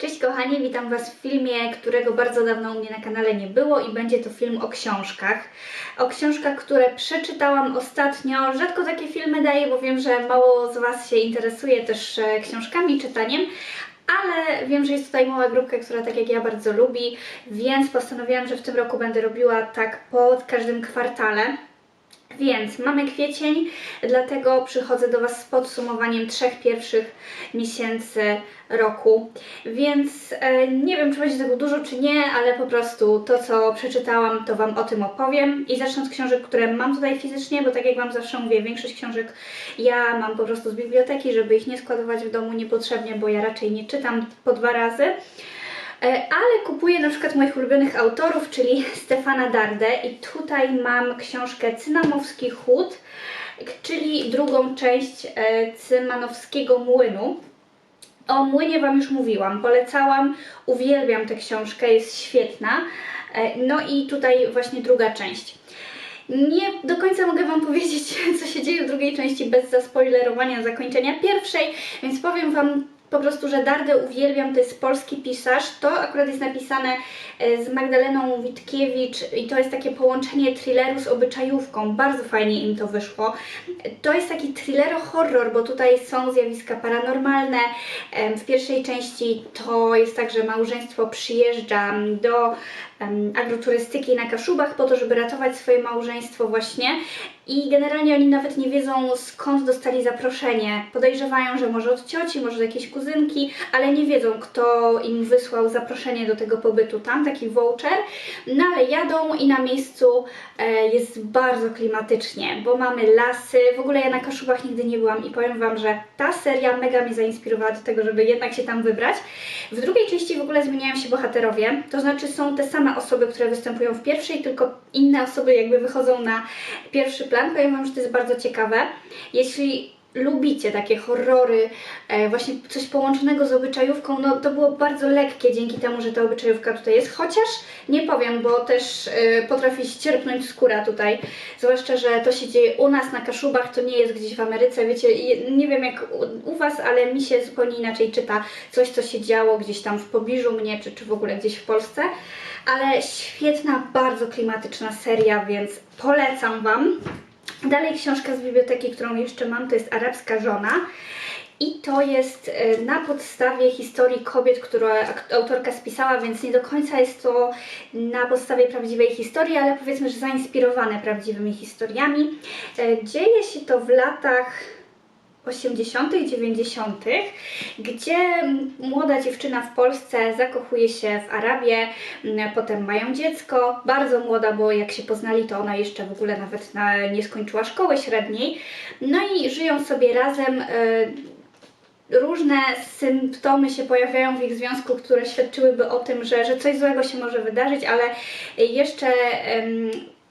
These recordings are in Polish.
Cześć kochani, witam Was w filmie, którego bardzo dawno u mnie na kanale nie było i będzie to film o książkach. O książkach, które przeczytałam ostatnio. Rzadko takie filmy daję, bo wiem, że mało z Was się interesuje też e, książkami, czytaniem, ale wiem, że jest tutaj mała grupka, która tak jak ja bardzo lubi, więc postanowiłam, że w tym roku będę robiła tak po każdym kwartale. Więc mamy kwiecień, dlatego przychodzę do Was z podsumowaniem trzech pierwszych miesięcy roku. Więc e, nie wiem, czy będzie tego dużo, czy nie, ale po prostu to, co przeczytałam, to Wam o tym opowiem. I zacznę od książek, które mam tutaj fizycznie, bo tak jak Wam zawsze mówię, większość książek ja mam po prostu z biblioteki, żeby ich nie składować w domu niepotrzebnie, bo ja raczej nie czytam po dwa razy. E, ale kupuję na przykład moich ulubionych autorów, czyli Stefana Dardę i tutaj mam książkę Cynamowski Chód, czyli drugą część e, Cymanowskiego Młynu. O Młynie Wam już mówiłam, polecałam, uwielbiam tę książkę, jest świetna. E, No i tutaj właśnie druga część. Nie do końca mogę Wam powiedzieć, co się dzieje w drugiej części bez zaspoilerowania zakończenia pierwszej, więc powiem Wam po prostu, że Dardę uwielbiam, to jest polski pisarz. To akurat jest napisane e, z Magdaleną Witkiewicz i to jest takie połączenie thrilleru z obyczajówką. Bardzo fajnie im to wyszło. To jest taki thrillero-horror, bo tutaj są zjawiska paranormalne. W pierwszej części to jest tak, że małżeństwo przyjeżdża do agroturystyki na Kaszubach po to, żeby ratować swoje małżeństwo właśnie i generalnie oni nawet nie wiedzą skąd dostali zaproszenie. Podejrzewają, że może od cioci, może od jakiejś kuzynki, ale nie wiedzą kto im wysłał zaproszenie do tego pobytu tam, taki voucher. No ale jadą i na miejscu e, jest bardzo klimatycznie, bo mamy lasy. W ogóle ja na Kaszubach nigdy nie byłam i powiem Wam, że ta seria mega mnie zainspirowała do tego, żeby jednak się tam wybrać. W drugiej części w ogóle zmieniają się bohaterowie, to znaczy są te same osoby, które występują w pierwszej, tylko inne osoby jakby wychodzą na pierwszy plan. Powiem Wam, że to jest bardzo ciekawe. Jeśli lubicie takie horrory, e, właśnie coś połączonego z obyczajówką, no to było bardzo lekkie dzięki temu, że ta obyczajówka tutaj jest, chociaż nie powiem, bo też e, potrafi ścierpnąć skóra tutaj, zwłaszcza, że to się dzieje u nas na Kaszubach, to nie jest gdzieś w Ameryce, wiecie, nie wiem jak u Was, ale mi się zupełnie inaczej czyta coś, co się działo gdzieś tam w pobliżu mnie, czy, czy w ogóle gdzieś w Polsce, ale świetna, bardzo klimatyczna seria, więc polecam Wam. Dalej książka z biblioteki, którą jeszcze mam, to jest Arabska Żona. I to jest e, na podstawie historii kobiet, którą ak- autorka spisała, więc nie do końca jest to na podstawie prawdziwej historii, ale powiedzmy, że zainspirowane prawdziwymi historiami. E, Dzieje się to w latach 80., 90., gdzie młoda dziewczyna w Polsce zakochuje się w Arabie, m, potem mają dziecko, bardzo młoda, bo jak się poznali, to ona jeszcze w ogóle nawet na, nie skończyła szkoły średniej. No i żyją sobie razem. y, Różne symptomy się pojawiają w ich związku, które świadczyłyby o tym, że, że coś złego się może wydarzyć, ale jeszcze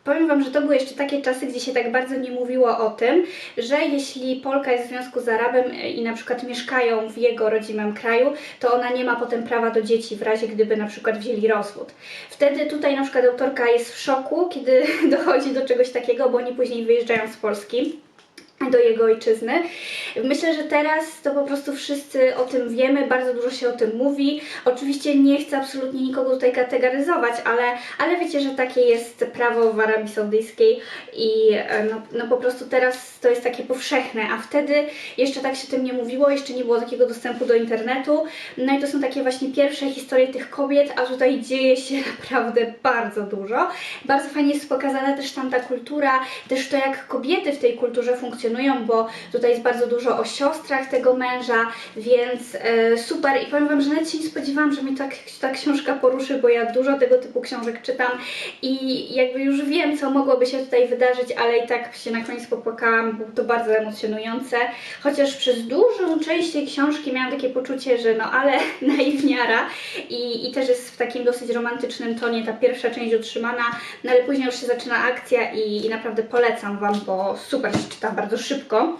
Powiem Wam, że to były jeszcze takie czasy, gdzie się tak bardzo nie mówiło o tym, że jeśli Polka jest w związku z Arabem e, i na przykład mieszkają w jego rodzimym kraju, to ona nie ma potem prawa do dzieci w razie gdyby na przykład wzięli rozwód. Wtedy tutaj na przykład autorka jest w szoku, kiedy dochodzi do czegoś takiego, bo oni później wyjeżdżają z Polski do jego ojczyzny. Myślę, że teraz to po prostu wszyscy o tym wiemy, bardzo dużo się o tym mówi. Oczywiście nie chcę absolutnie nikogo tutaj kategoryzować, ale, ale wiecie, że takie jest prawo w Arabii Saudyjskiej i e, no, no po prostu teraz to jest takie powszechne, a wtedy jeszcze tak się tym nie mówiło, jeszcze nie było takiego dostępu do internetu. No i to są takie właśnie pierwsze historie tych kobiet, a tutaj dzieje się naprawdę bardzo dużo. Bardzo fajnie jest pokazana też tam ta kultura, też to jak kobiety w tej kulturze funkcjonują, bo tutaj jest bardzo dużo o siostrach tego męża, więc e, super. I powiem Wam, że nawet się nie spodziewałam, że mnie tak, ta książka poruszy, bo ja dużo tego typu książek czytam i jakby już wiem, co mogłoby się tutaj wydarzyć, ale i tak się na koniec popłakałam, było to bardzo emocjonujące, chociaż przez dużą część tej książki miałam takie poczucie, że no ale naiwniara. I, i też jest w takim dosyć romantycznym tonie ta pierwsza część utrzymana, no ale później już się zaczyna akcja i, i naprawdę polecam Wam, bo super się czyta bardzo szybko.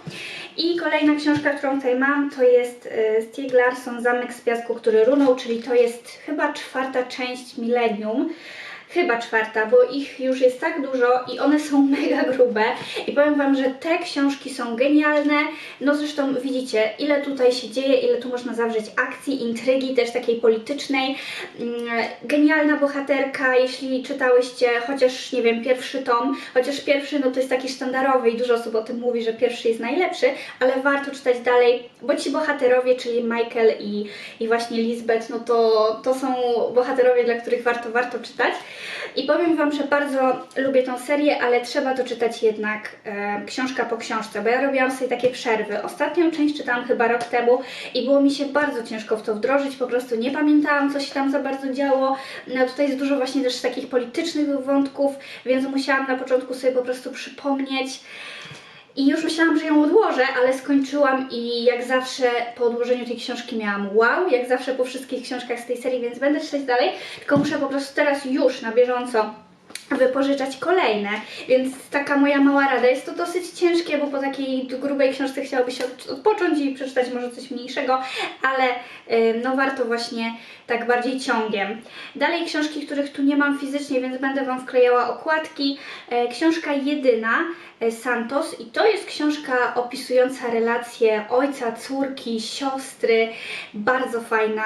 I kolejna książka, którą tutaj mam, to jest y, Stieg Larsson Zamek z piasku, który runął, czyli to jest chyba czwarta część Millennium. Chyba czwarta, bo ich już jest tak dużo i one są mega grube. I powiem Wam, że te książki są genialne, no zresztą widzicie, ile tutaj się dzieje, ile tu można zawrzeć akcji, intrygi, też takiej politycznej, Mm, genialna bohaterka, jeśli czytałyście chociaż, nie wiem, pierwszy tom, chociaż pierwszy, no to jest taki sztandarowy i dużo osób o tym mówi, że pierwszy jest najlepszy, ale warto czytać dalej, bo ci bohaterowie, czyli Michael i, i właśnie Lisbeth, no to, to są bohaterowie, dla których warto, warto czytać. I powiem Wam, że bardzo lubię tą serię, ale trzeba to czytać jednak e, książka po książce, bo ja robiłam sobie takie przerwy. Ostatnią część czytałam chyba rok temu i było mi się bardzo ciężko w to wdrożyć, po prostu nie pamiętałam, co się tam za bardzo działo. No tutaj jest dużo właśnie też takich politycznych wątków, więc musiałam na początku sobie po prostu przypomnieć. I już myślałam, że ją odłożę, ale skończyłam i jak zawsze po odłożeniu tej książki miałam wow, jak zawsze po wszystkich książkach z tej serii, więc będę czytać dalej, tylko muszę po prostu teraz już na bieżąco wypożyczać kolejne, więc taka moja mała rada. Jest to dosyć ciężkie, bo po takiej grubej książce chciałoby się od- odpocząć i przeczytać może coś mniejszego, ale no warto właśnie tak bardziej ciągiem. Dalej książki, których tu nie mam fizycznie, więc będę Wam wklejała okładki. E, Książka jedyna e, Santos i to jest książka opisująca relacje ojca, córki, siostry, bardzo fajna,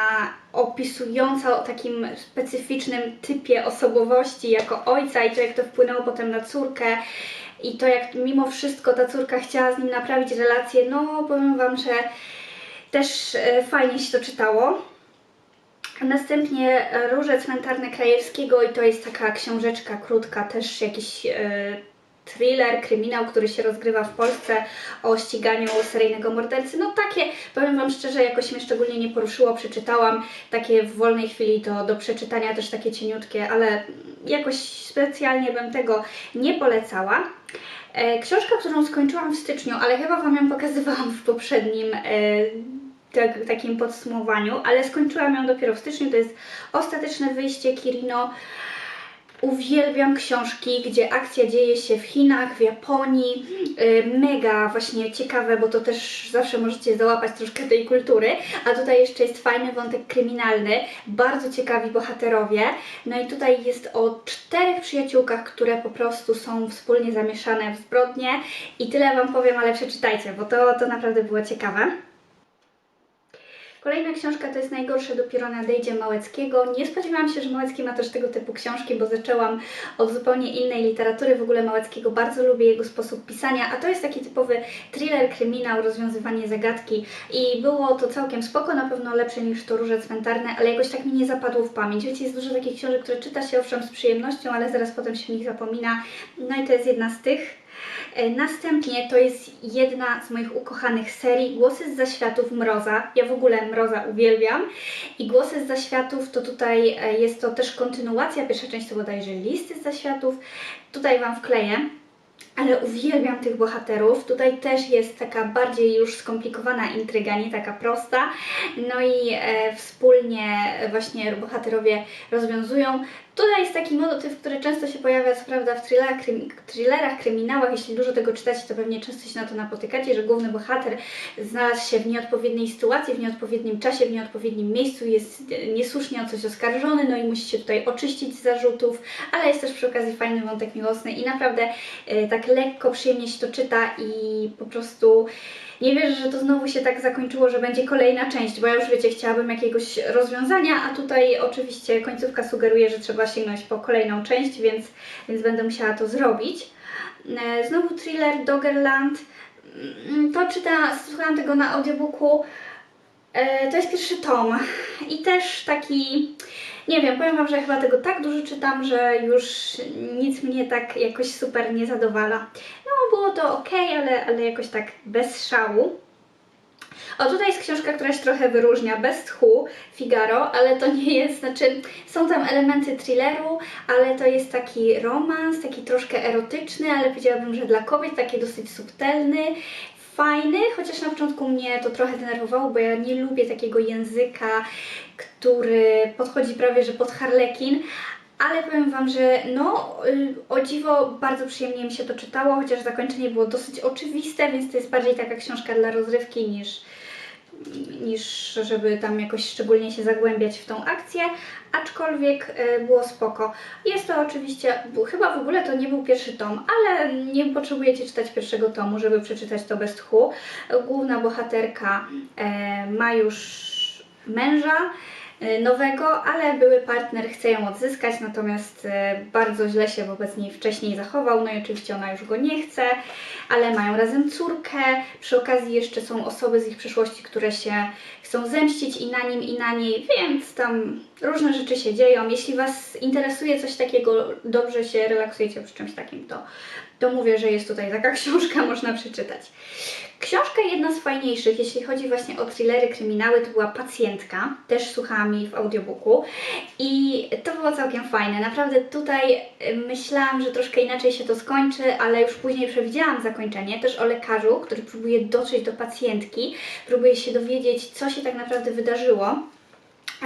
opisująca o takim specyficznym typie osobowości jako ojca i to jak to wpłynęło potem na córkę i to jak mimo wszystko ta córka chciała z nim naprawić relacje, no powiem Wam, że też e, fajnie się to czytało. Następnie e, Róże Cmentarne Krajewskiego i to jest taka książeczka krótka, też jakiś e, thriller, kryminał, który się rozgrywa w Polsce o ściganiu seryjnego mordercy. No takie, powiem Wam szczerze, jakoś mnie szczególnie nie poruszyło, przeczytałam takie w wolnej chwili to do przeczytania też takie cieniutkie, ale jakoś specjalnie bym tego nie polecała. E, Książka, którą skończyłam w styczniu, ale chyba Wam ją pokazywałam w poprzednim e, tak, takim podsumowaniu, ale skończyłam ją dopiero w styczniu. To jest Ostateczne wyjście Kirino. Uwielbiam książki, gdzie akcja dzieje się w Chinach, w Japonii. Yy, Mega właśnie ciekawe, bo to też zawsze możecie załapać troszkę tej kultury. A tutaj jeszcze jest fajny wątek kryminalny, bardzo ciekawi bohaterowie. No i tutaj jest o czterech przyjaciółkach, które po prostu są wspólnie zamieszane w zbrodnie. I tyle Wam powiem, ale przeczytajcie, bo to, to naprawdę było ciekawe. Kolejna książka to jest Najgorsze dopiero nadejdzie Małeckiego. Nie spodziewałam się, że Małecki ma też tego typu książki, bo zaczęłam od zupełnie innej literatury. W ogóle Małeckiego bardzo lubię, jego sposób pisania, a to jest taki typowy thriller, kryminał, rozwiązywanie zagadki i było to całkiem spoko, na pewno lepsze niż to Róże Cmentarne, ale jakoś tak mi nie zapadło w pamięć. Wiecie, jest dużo takich książek, które czyta się owszem z przyjemnością, ale zaraz potem się o nich zapomina. No i to jest jedna z tych. E, Następnie to jest jedna z moich ukochanych serii Głosy z zaświatów Mroza. Ja w ogóle Mroza uwielbiam. I Głosy z zaświatów to tutaj e, jest to też kontynuacja. Pierwsza część to bodajże Listy z zaświatów. Tutaj Wam wkleję. Ale uwielbiam tych bohaterów. Tutaj też jest taka bardziej już skomplikowana intryga, nie taka prosta. No i e, wspólnie właśnie bohaterowie rozwiązują. Tutaj jest taki motyw, który często się pojawia, co prawda, w thrillerach, krymi, thrillerach, kryminałach. Jeśli dużo tego czytacie, to pewnie często się na to napotykacie, że główny bohater znalazł się w nieodpowiedniej sytuacji, w nieodpowiednim czasie, w nieodpowiednim miejscu, jest niesłusznie o coś oskarżony, no i musi się tutaj oczyścić z zarzutów, ale jest też przy okazji fajny wątek miłosny i naprawdę e, tak lekko, przyjemnie się to czyta i po prostu nie wierzę, że to znowu się tak zakończyło, że będzie kolejna część, bo ja już wiecie, chciałabym jakiegoś rozwiązania, a tutaj oczywiście końcówka sugeruje, że trzeba sięgnąć po kolejną część, więc, więc będę musiała to zrobić. E, Znowu thriller Doggerland. Mm, To czyta, słuchałam tego na audiobooku. E, To jest pierwszy tom i też taki, nie wiem, powiem Wam, że chyba tego tak dużo czytam, że już nic mnie tak jakoś super nie zadowala. No, było to ok, ale, ale jakoś tak bez szału. O, tutaj jest książka, która się trochę wyróżnia, Best Who, Figaro, ale to nie jest, znaczy są tam elementy thrilleru, ale to jest taki romans, taki troszkę erotyczny, ale powiedziałabym, że dla kobiet taki dosyć subtelny, fajny, chociaż na początku mnie to trochę denerwowało, bo ja nie lubię takiego języka, który podchodzi prawie że pod harlekin, ale powiem Wam, że no, y, o dziwo bardzo przyjemnie mi się to czytało, chociaż zakończenie było dosyć oczywiste, więc to jest bardziej taka książka dla rozrywki niż, niż żeby tam jakoś szczególnie się zagłębiać w tą akcję, aczkolwiek e, było spoko. Jest to oczywiście, chyba w ogóle to nie był pierwszy tom, ale nie potrzebujecie czytać pierwszego tomu, żeby przeczytać to bez tchu. Główna bohaterka e, ma już męża e, nowego, ale były partner chce ją odzyskać, natomiast bardzo źle się wobec niej wcześniej zachował, no i oczywiście ona już go nie chce, ale mają razem córkę, przy okazji jeszcze są osoby z ich przyszłości, które się chcą zemścić i na nim i na niej, więc tam różne rzeczy się dzieją. Jeśli Was interesuje coś takiego, dobrze się relaksujecie przy czymś takim, to, to mówię, że jest tutaj taka książka, można przeczytać. Książka jedna z fajniejszych, jeśli chodzi właśnie o thrillery, kryminały, to była Pacjentka. Też słuchałam jej w audiobooku i to było całkiem fajne. Naprawdę tutaj y, myślałam, że troszkę inaczej się to skończy, ale już później przewidziałam zakończenie. Też o lekarzu, który próbuje dotrzeć do pacjentki, próbuje się dowiedzieć, co się tak naprawdę wydarzyło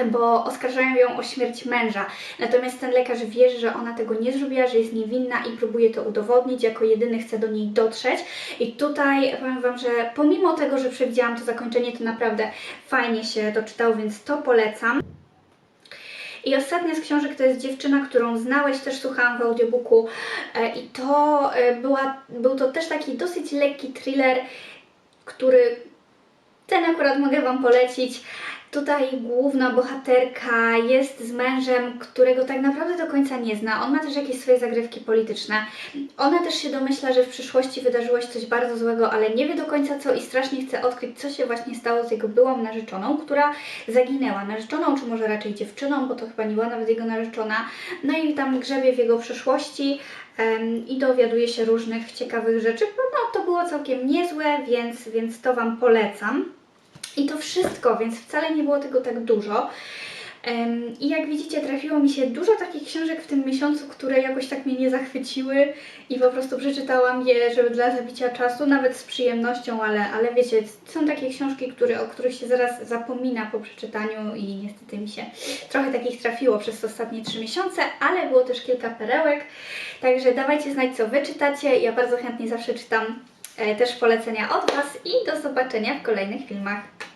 bo oskarżają ją o śmierć męża. Natomiast ten lekarz wierzy, że ona tego nie zrobiła, że jest niewinna i próbuje to udowodnić, jako jedyny chce do niej dotrzeć. I tutaj powiem Wam, że pomimo tego, że przewidziałam to zakończenie, to naprawdę fajnie się to czytało, więc to polecam. I ostatnia z książek to jest dziewczyna, którą znałeś, też słuchałam w audiobooku e, i to e, była, był to też taki dosyć lekki thriller, który ten akurat mogę Wam polecić. Tutaj główna bohaterka jest z mężem, którego tak naprawdę do końca nie zna. On ma też jakieś swoje zagrywki polityczne. Ona też się domyśla, że w przyszłości wydarzyło się coś bardzo złego, ale nie wie do końca co i strasznie chce odkryć, co się właśnie stało z jego byłą narzeczoną, która zaginęła. Narzeczoną, czy może raczej dziewczyną, bo to chyba nie była nawet jego narzeczona. No i tam grzebie w jego przeszłości em, i dowiaduje się różnych ciekawych rzeczy. No to było całkiem niezłe, więc, więc to Wam polecam. I to wszystko, więc wcale nie było tego tak dużo. I jak widzicie, trafiło mi się dużo takich książek w tym miesiącu, które jakoś tak mnie nie zachwyciły i po prostu przeczytałam je, żeby dla zabicia czasu, nawet z przyjemnością, ale, ale wiecie, są takie książki, które, o których się zaraz zapomina po przeczytaniu i niestety mi się trochę takich trafiło przez ostatnie trzy miesiące, ale było też kilka perełek, także dawajcie znać, co Wy czytacie. Ja bardzo chętnie zawsze czytam e, też polecenia od Was i do zobaczenia w kolejnych filmach.